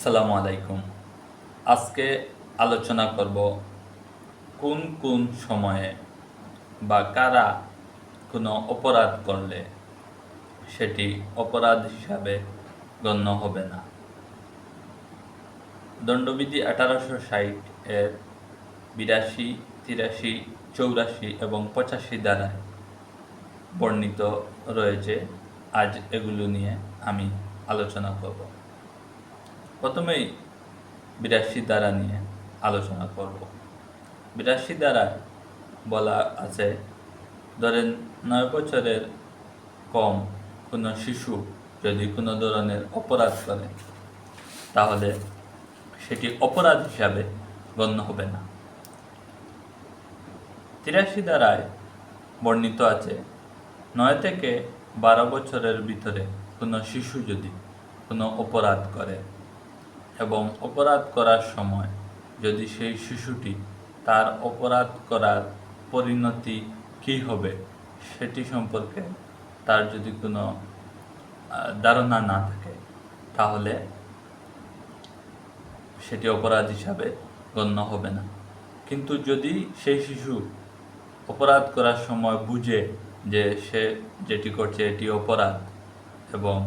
আসসালামু আলাইকুম। আজকে আলোচনা করব কোন কোন সময়ে বা কারা কোনো অপরাধ করলে সেটি অপরাধ হিসাবে গণ্য হবে না। দণ্ডবিধি আঠারোশো ষাট এর বিরাশি, তিরাশি, চৌরাশি এবং পঁচাশি দ্বারায় বর্ণিত রয়েছে। আজ এগুলো নিয়ে আমি আলোচনা করব। প্রথমেই বিরাশি দ্বারা নিয়ে আলোচনা করব। বিরাশি দ্বারায় বলা আছে, ধরেন নয় বছরের কম কোনো শিশু যদি কোনো ধরনের অপরাধ করে, তাহলে সেটি অপরাধ হিসাবে গণ্য হবে না। তিরাশি দ্বারায় বর্ণিত আছে, নয় থেকে বারো বছরের ভিতরে কোনো শিশু যদি কোনো অপরাধ করে এবং অপরাধ করার সময় যদি সেই শিশুটি তার অপরাধ করার পরিণতি কী হবে, সেটি সম্পর্কে তার যদি কোনো ধারণা না থাকে, তাহলে সেটি অপরাধ হিসাবে গণ্য হবে না। কিন্তু যদি সেই শিশু অপরাধ করার সময় বুঝে যে সে যেটি করছে এটি অপরাধ এবং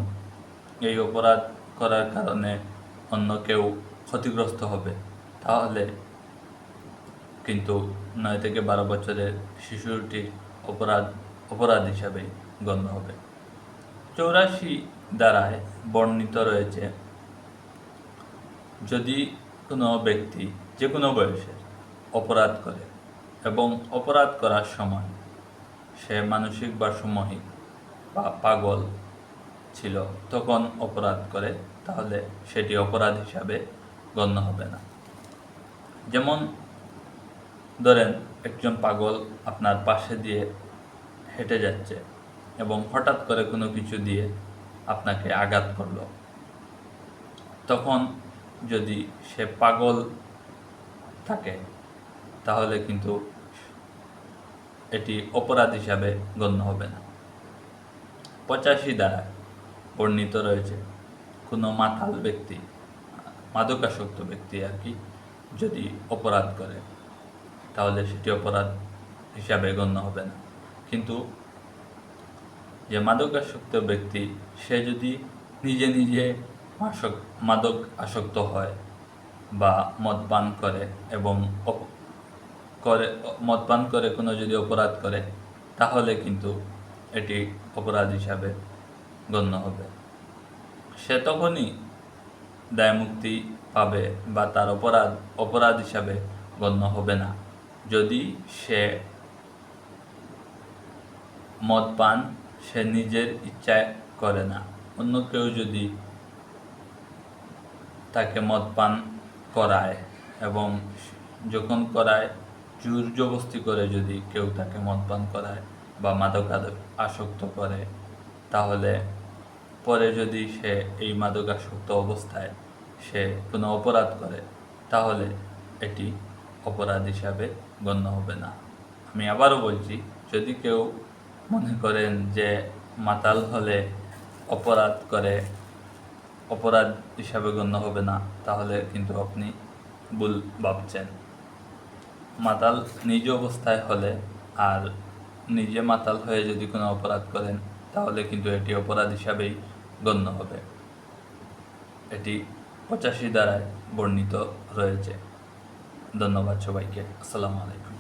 এই অপরাধ করার কারণে অন্য কেউ ক্ষতিগ্রস্ত হবে, তাহলে কিন্তু নয় থেকে বারো বছরের শিশুটির অপরাধ অপরাধ হিসাবে গণ্য হবে। চৌরাশি দ্বারায় বর্ণিত রয়েছে, যদি কোনো ব্যক্তি যে কোনো বয়সের অপরাধ করে এবং অপরাধ করার সময় সে মানসিক বা সাময়িক বা পাগল ছিল, তখন অপরাধ করে, তাহলে সেটি অপরাধ হিসাবে গণ্য হবে না। যেমন ধরেন, একজন পাগল আপনার পাশে দিয়ে হেঁটে যাচ্ছে এবং হঠাৎ করে কোনো কিছু দিয়ে আপনাকে আঘাত করল। তখন যদি সে পাগল থাকে, তাহলে কিন্তু এটি অপরাধ হিসাবে গণ্য হবে না। পঁচাশি দ্বারা বর্ণিত রয়েছে। কোনো মাতাল ব্যক্তি, মাদকাসক্ত ব্যক্তি আর কি, যদি অপরাধ করে, তাহলে সেটি অপরাধ হিসাবে গণ্য হবে না। কিন্তু যে মাদকাসক্ত ব্যক্তি, সে যদি নিজে নিজে মাসক মাদক আসক্ত হয় বা মদ পান করে এবং করে মদ পান করে কোনো যদি অপরাধ করে, তাহলে কিন্তু এটি অপরাধ হিসাবে গণ্য হবে। সে তখনই দায়মুক্তি পাবে বা তার অপরাধ অপরাধ হিসাবে গণ্য হবে না। যদি সে মদ পান, সে নিজের ইচ্ছায় করে না। অন্য কেউ যদি তাকে মদ পান করায় এবং যখন করায় জোর জবস্তি করে যদি কেউ তাকে মদ পান করায় বা মাদক আসক্ত করে তাহলে পরে যদি সে এই মাদকাসক্ত অবস্থায় সে কোনো অপরাধ করে, তাহলে এটি অপরাধ হিসাবে গণ্য হবে না। আমি আবারও বলছি, যদি কেউ মনে করেন যে মাতাল হলে অপরাধ করে, অপরাধ হিসাবে গণ্য হবে না, তাহলে কিন্তু আপনি ভুল ভাবছেন। মাতাল নিজ অবস্থায় হলে আর নিজে মাতাল হয়ে যদি কোনো অপরাধ করেন তাহলে কিন্তু এটি অপরাধ হিসাবেই গণ্য হবে। এটি পঁচাশি দ্বারায় বর্ণিত রয়েছে। ধন্যবাদ সবাইকে। আসসালামু আলাইকুম।